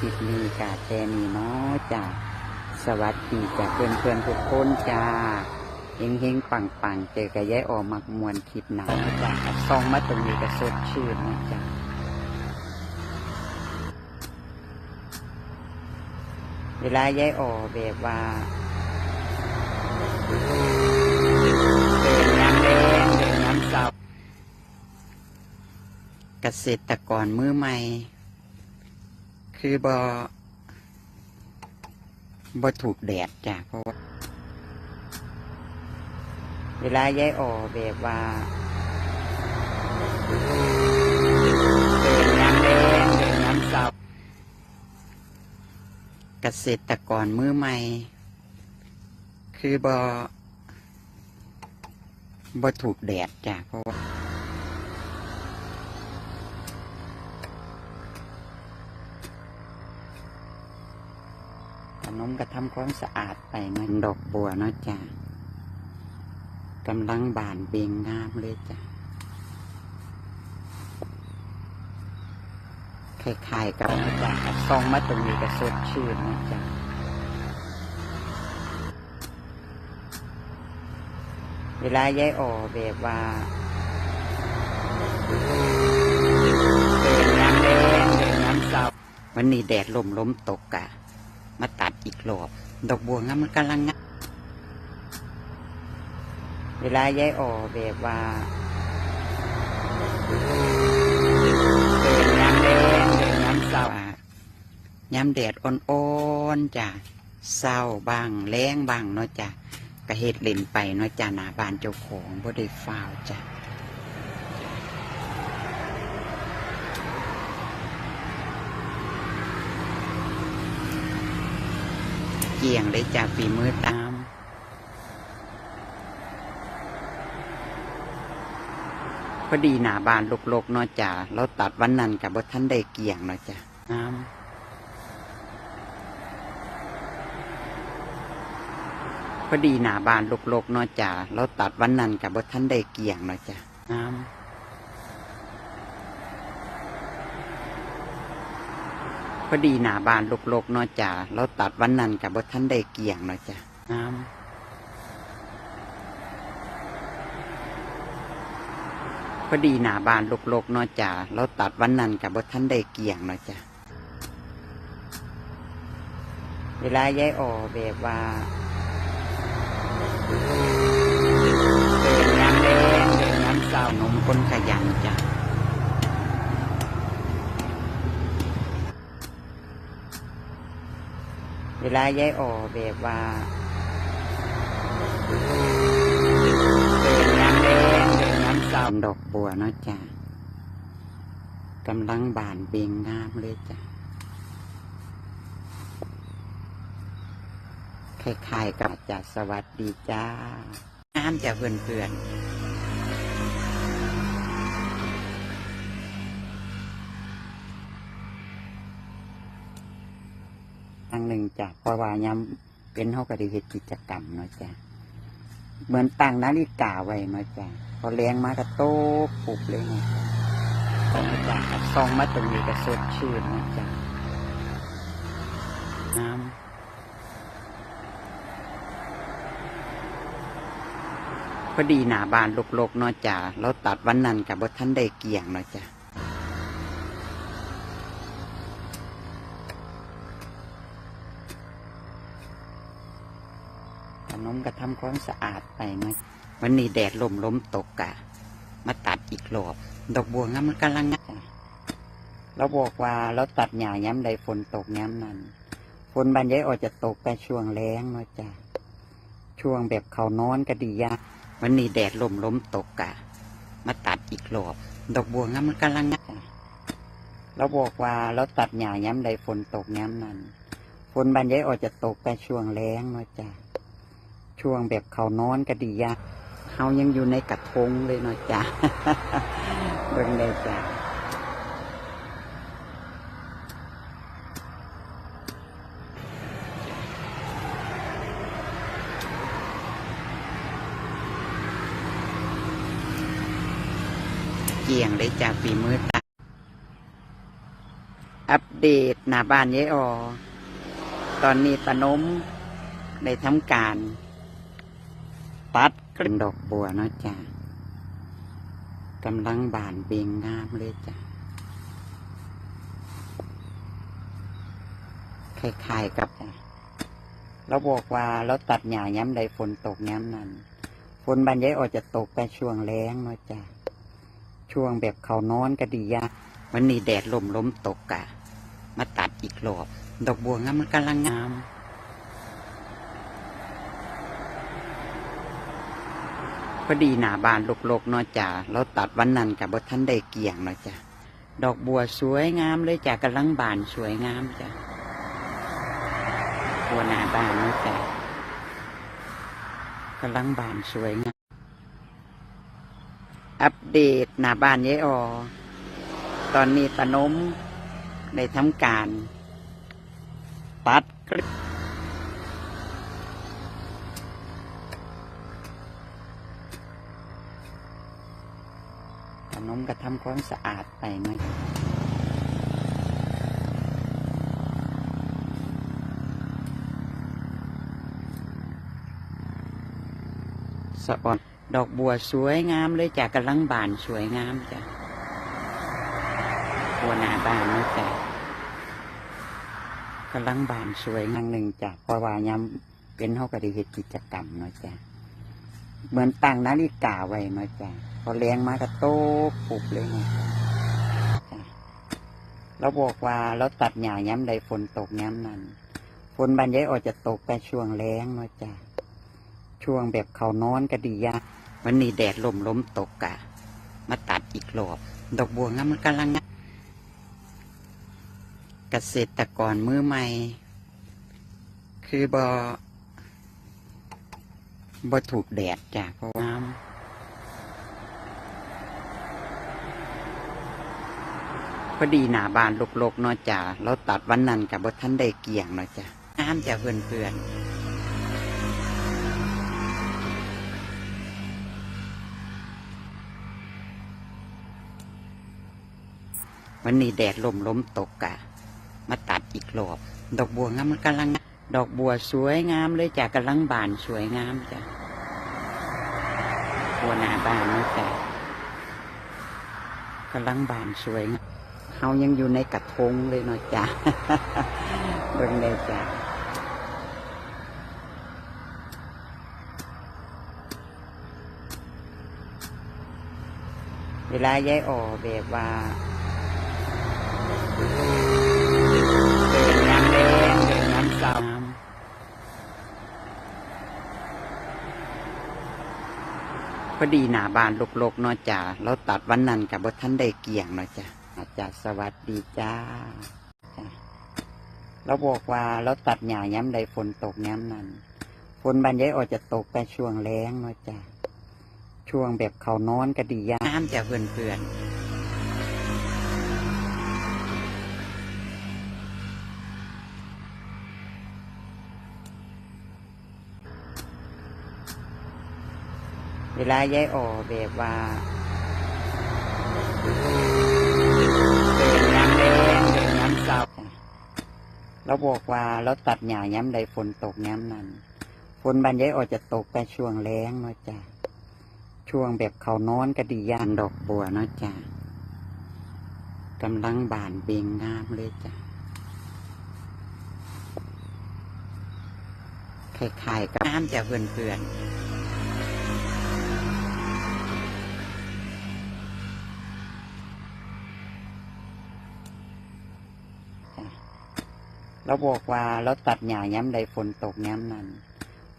คลิปนี้กาแค่นี้เนาะจ้าสวัสดีจ้าเพื่อนเพื่อนๆทุกคนจ้าเฮงเฮงปังปังเจอกับยายออมักมวนคลิปหนาจ้าซองมาตรงนี้ก็สดชื่นนะจ้าเวลายายออแบบว่าเดินน้ำแรงเดินน้ำเศร้าเกษตรกรมือใหม่ คือบอบอถูกแดดจ้ะเพราะว่า เวลาย้ายออกแบบว่าเดินน้ำแรงเดินน้ำเศร้าเกษตรกรมือใหม่ คือบอบอถูกแดดจ้ะเพราะว่า ขนมก็ทำความสะอาดไปเนาะดอกบัวเนาะจ้ะกำลังบานเบ่งงามเลยจ้ะคล้ายๆกับนะจ้ะซองมาตรงนี้ก็สดชื่นนะจ้ะเวลาย้ายออกแบบว่าเดินน้ำแรงเดินน้ำเศร้าวันนี้แดดลมล้มตกอะ กรอบ ดอกบัวงามมันกำลังงามเวลาย้ายออกแบบว่าเดินน้ำแรงเดินน้ำเศร้าอะย้ำแดดอ่อนๆจ้ะเศร้าบ้างแรงบ้างเนาะจ้ะกระเฮ็ดเล่นไปเนาะจ้ะหน้าบานเจ้าของบ่ได้ฟาวจ้ะ เกี่ยงเลยจากฝีมือตาม พอดีหนาบานลกๆเนาะจ้ะเราตัดวันนั้นกับบท่านได้เกี่ยงเนาะจ้ะน้ำพอดีหนาบานลกๆเนาะจ้ะเราตัดวันนั้นกับบท่านได้เกี่ยงเนาะจ้ะน้ำ พอดีหนาบานลกๆเนาะจ้ะเราตัดวันนั้นกับบท่านได้เกี่ยงเนาะจ้ะน้ำพอดีหนาบานลกๆเนาะจ้ะเราตัดวันนั้นกับบท่านได้เกี่ยงเนาะจ้ะเวลาย้ายออกแบบว่าเดินน้ำแรงเดินน้ำเศร้านมคนขยันจ้ะ เวลาย้ายออกแบบว่าเดินน้ำแรงเดินน้ำเศร้าดอกบัวเนาะจ้ะกำลังบานเบงงามเลยจ้ะคล้ายๆกับจ้ะสวัสดีจ้างามจ้ะเพื่อนๆ ทางหนึ่งจ้ะเพราะว่าย้ำเป็นเท่ากับได้เฮ็ดกิจกรรมเนาะจ้ะเหมือนตั้งนาฬิกาไว้มาจ้ะพอแรงมาก็โต๊ะปุบเลยนะจ้ะจ้ะซองมาตรงนี้ก็สดชื่นนะจ้ะน้ำพอดีหนาบานลกๆเนาะจ้ะเราตัดวันนั้นกับบท่านได้เกี่ยงเนาะจ้ะ ขนมก็ทำความสะอาดไปเนวันนี้แดดลมล้มตกกะ มาตัดอีกรอบดอกบัวงามมันกำลังงาเราบอกว่าเราตัดหญ้าย้ำใดฝนตกย้ำนั้นฝนบานยายออกจะตกแต่ช่วงแล้งเนาะจ้ะช่วงแบบเขานอนก็ดียาวันนี้แดดลมล้มตกกะ มาตัดอีกรอบดอกบัวงามมันกำลังงาเราบอกว่าเราตัดหญ้าย้ำใดฝนตกย้ำนั้นฝนบานยายออกจะตกแต่ช่วงแล้งเนาะจ้ะ ช่วงแบบเขานอนก็ดียากเฮายังอยู่ในกระทงเลยเนาะจ้ะเบิ่งเลยจ้ะเกี่ยงเลยจ้ะฝีมือตาอัปเดตหน้าบ้านยายออตอนนี้ตะนมได้ทำการ ตัดกลิ่นดอกบัวนะจ้ะกำลังบานเบงงามเลยจ้ะคล้ายๆกับจ้ะเราบอกว่าเราตัดหญ้าย้ำใดฝนตกย้ำนั้น ฝนบานยายออจะตกไปช่วงแล้งเนาะจ้ะช่วงแบบเขานอนก็ดียะวันนี้แดดลมล้มตกกะ มาตัดอีกรอบ ดอกบัวงามมันกำลังงาม อดีหนาบานลกๆเนาะจ้ะเราตัดวันนั้นกับบท่านได้เกี่ยงเนาะจ้ะดอกบัวสวยงามเลยจ้ะกำลังบานสวยงามจ้ะบัวหนาบานเนาะจ้ะกำลังบานสวยงาม อัปเดตหนาบานยายออตอนนี้ตะนมได้ทำการ ตัดคลิป นมก็ทำความสะอาดไปหน่อยสะออนดอกบัวสวยงามเลยจ้ะกำลังบานสวยงามจ้ะบัวหนาบานนะจ้ะกำลังบานสวยงามหนึ่งจ้ะเพราะว่ายามเป็นเฮาก็ได้เฮ็ดกิจกรรมเนาะจ้ะ เหมือนตั้งนาฬิกาไว้เนาะจ้ะพอแรงมาก็โต๊ะปุบเลยนะจ้ะเราบอกว่าเราตัดหญ้าย้ำใดฝนตกย้ำนั้นฝนบานยายออกจะตกไปช่วงแรงเนาะจ้ะช่วงแบบเขานอนก็ดียะวันนี้แดดลมล้มตกกะ มาตัดอีกรอบ ดอกบัวงามมันกำลังเกษตรกรมือใหม่ คือบอ บอถูกแดดจ้ะเพราะว่าน้ำพอดีหนาบานลกๆเนาะจ้ะเราตัดวันนั้นกับบท่านได้เกี่ยงเนาะจ้ะน้ำจะเพื่อนเพื่อนๆวันนี้แดดลมล้มตกกะ มาตัดอีกรอบ ดอกบัวงามมันกำลัง ดอกบัวสวยงามเลยจ้ะกำลังบานสวยงามจ้ะบัวหนาบานเนาะจ้ะกำลังบานสวยงามเฮายังอยู่ในกระทงเลยเนาะจ้ะเบิ่งเลยจ้ะเวลาย้ายออกแบบว่า เดินน้ำแรงเดินน้ำเศร้า พอดีหนาบานลกๆเนาะจ้าเราตัดวันนั้นกับบท่านได้เกี่ยงเนาะจ้าอาจารย์สวัสดีจ้าเราบอกว่าเราตัดหญ้าย้ำใดฝนตกย้ำนั้นฝนบันยายออกจะตกไปช่วงแรงเนาะจ้าช่วงแบบเขานอนก็ดียะน้ำจะเพื่อน เวลาย้ายออกแบบว่าเดินน้ำแรงเดินน้ำเศร้าจ้ะเราบอกว่าเราตัดหญ้าย้ำใดฝนตกย้ำนั้น ฝนบานย้ายออกจะตกไปช่วงแรงเนาะจ้ะช่วงแบบเขานอนก็ดียานดอกบัวเนาะจ้ะกำลังบานเบ่งงามเลยจ้ะคล้ายๆกับน้ำจะเพื่อนๆ เราบอกว่าเราตัดหญ้าย้ำใดฝนตกย้ำนั้น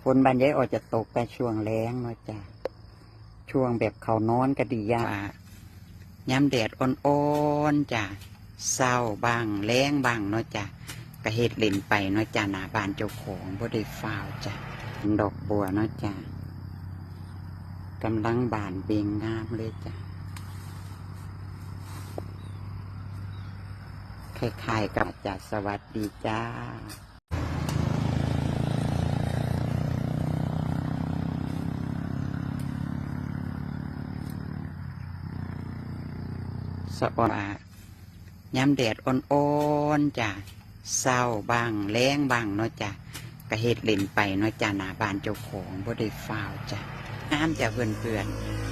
ฝนบานยายออกจะตกไปช่วงแรงเนาะจ้ะช่วงแบบเขานอนก็ดียะย้ำแดดอ่อนๆจ้ะเศร้าบ้างแรงบ้างเนาะจ้ะกระเฮ็ดเล่นไปเนาะจ้ะหน้าบ้านเจ้าของบ่ได้ฟาวจ้ะดอกบัวเนาะจ้ะกำลังบานเบงงามเลยจ้ะ คล้ายๆกับจารย์สวัสดีจ้าสะออนย้ำแดดอ่อนๆจ้ะเศร้าบ้างแรงบ้างเนาะจ้ะกระเฮ็ดเล่นไปเนาะจ้ะหนาบานเจ้าของบ่ได้ฟาวจ้ะงามจ้ะเพื่อนๆ